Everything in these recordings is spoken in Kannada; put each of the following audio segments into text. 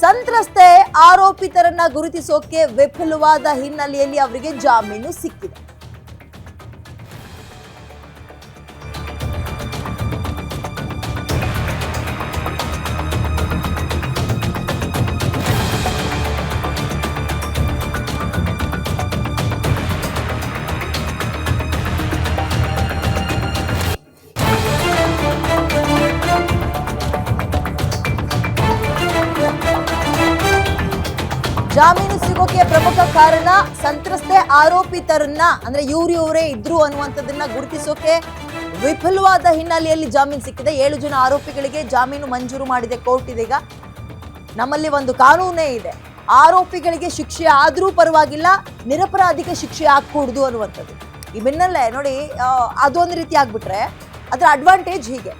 ಸಂತ್ರಸ್ತೆ ಆರೋಪಿತರನ್ನ ಗುರುತಿಸೋಕೆ ವಿಫಲವಾದ ಹಿನ್ನೆಲೆಯಲ್ಲಿ ಅವರಿಗೆ ಜಾಮೀನು ಸಿಕ್ಕಿದೆ. ಜಾಮೀನು ಸಿಗೋಕೆ ಪ್ರಮುಖ ಕಾರಣ ಸಂತ್ರಸ್ತೆ ಆರೋಪಿತರನ್ನ, ಅಂದ್ರೆ ಇವ್ರು ಇವರೇ ಇದ್ರು ಅನ್ನುವಂಥದ್ದನ್ನ ಗುರುತಿಸೋಕೆ ವಿಫಲವಾದ ಹಿನ್ನೆಲೆಯಲ್ಲಿ ಜಾಮೀನು ಸಿಕ್ಕಿದೆ. ಏಳು ಜನ ಆರೋಪಿಗಳಿಗೆ ಜಾಮೀನು ಮಂಜೂರು ಮಾಡಿದೆ ಕೋರ್ಟ್ ಇದೀಗ. ನಮ್ಮಲ್ಲಿ ಒಂದು ಕಾನೂನೇ ಇದೆ. ಆರೋಪಿಗಳಿಗೆ ಶಿಕ್ಷೆ ಆದ್ರೂ ಪರವಾಗಿಲ್ಲ, ನಿರಪರಾಧಿಗೆ ಶಿಕ್ಷೆ ಹಾಕೂಡ್ದು ಅನ್ನುವಂಥದ್ದು. ಈ ಬೆನ್ನಲ್ಲೇ ನೋಡಿ ಅದೊಂದು ರೀತಿ ಆಗ್ಬಿಟ್ರೆ, ಅದರ ಅಡ್ವಾಂಟೇಜ್ ಹೀಗೆ.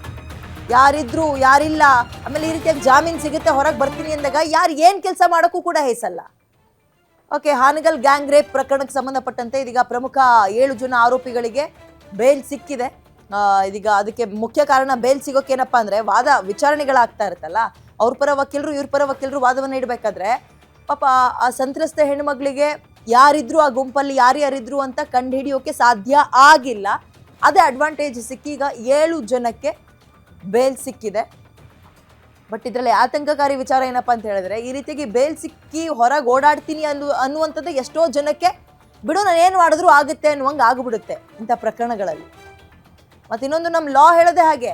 ಯಾರಿದ್ರು, ಯಾರಿಲ್ಲ. ಆಮೇಲೆ ಈ ರೀತಿಯಾಗಿ ಜಾಮೀನು ಸಿಗುತ್ತೆ, ಹೊರಗೆ ಬರ್ತೀನಿ ಅಂದಾಗ ಯಾರು ಏನು ಕೆಲಸ ಮಾಡೋಕ್ಕೂ ಕೂಡ ಹೇಸಲ್ಲ. ಓಕೆ ಹಾನಗಲ್ ಗ್ಯಾಂಗ್ ರೇಪ್ ಪ್ರಕರಣಕ್ಕೆ ಸಂಬಂಧಪಟ್ಟಂತೆ ಇದೀಗ ಪ್ರಮುಖ ಏಳು ಜನ ಆರೋಪಿಗಳಿಗೆ ಬೇಲ್ ಸಿಕ್ಕಿದೆ. ಇದೀಗ ಅದಕ್ಕೆ ಮುಖ್ಯ ಕಾರಣ ಬೇಲ್ ಸಿಗೋಕೆ ಏನಪ್ಪ ಅಂದ್ರೆ ವಾದ, ವಿಚಾರಣೆಗಳಾಗ್ತಾ ಇರುತ್ತಲ್ಲ, ಅವ್ರ ಪರ ವಕೀಲರು, ಇವ್ರ ಪರ ವಕೀಲರು ವಾದವನ್ನು ಇಡಬೇಕಾದ್ರೆ ಪಾಪ ಆ ಸಂತ್ರಸ್ತ ಹೆಣ್ಮಗಳಿಗೆ ಯಾರಿದ್ರು, ಆ ಗುಂಪಲ್ಲಿ ಯಾರ್ಯಾರಿದ್ರು ಅಂತ ಕಂಡುಹಿಡಿಯೋಕೆ ಸಾಧ್ಯ ಆಗಿಲ್ಲ. ಅದೇ ಅಡ್ವಾಂಟೇಜ್ ಸಿಕ್ಕಿ ಈಗ ಏಳು ಜನಕ್ಕೆ ಬೇಲ್ ಸಿಕ್ಕಿದೆ. ಬಟ್ ಇದರಲ್ಲಿ ಆತಂಕಕಾರಿ ವಿಚಾರ ಏನಪ್ಪಾ ಅಂತ ಹೇಳಿದ್ರೆ, ಈ ರೀತಿಯಾಗಿ ಬೇಲ್ ಸಿಕ್ಕಿ ಹೊರಗೆ ಓಡಾಡ್ತೀನಿ ಅನ್ನು ಅನ್ನುವಂಥದ್ದು ಎಷ್ಟೋ ಜನಕ್ಕೆ ಬಿಡು, ನಾನು ಏನು ಮಾಡಿದ್ರು ಆಗುತ್ತೆ ಅನ್ನುವಂಗೆ ಆಗ್ಬಿಡುತ್ತೆ ಇಂಥ ಪ್ರಕರಣಗಳಲ್ಲಿ. ಮತ್ತು ಇನ್ನೊಂದು ನಮ್ಮ ಲಾ ಹೇಳೋದೇ ಹಾಗೆ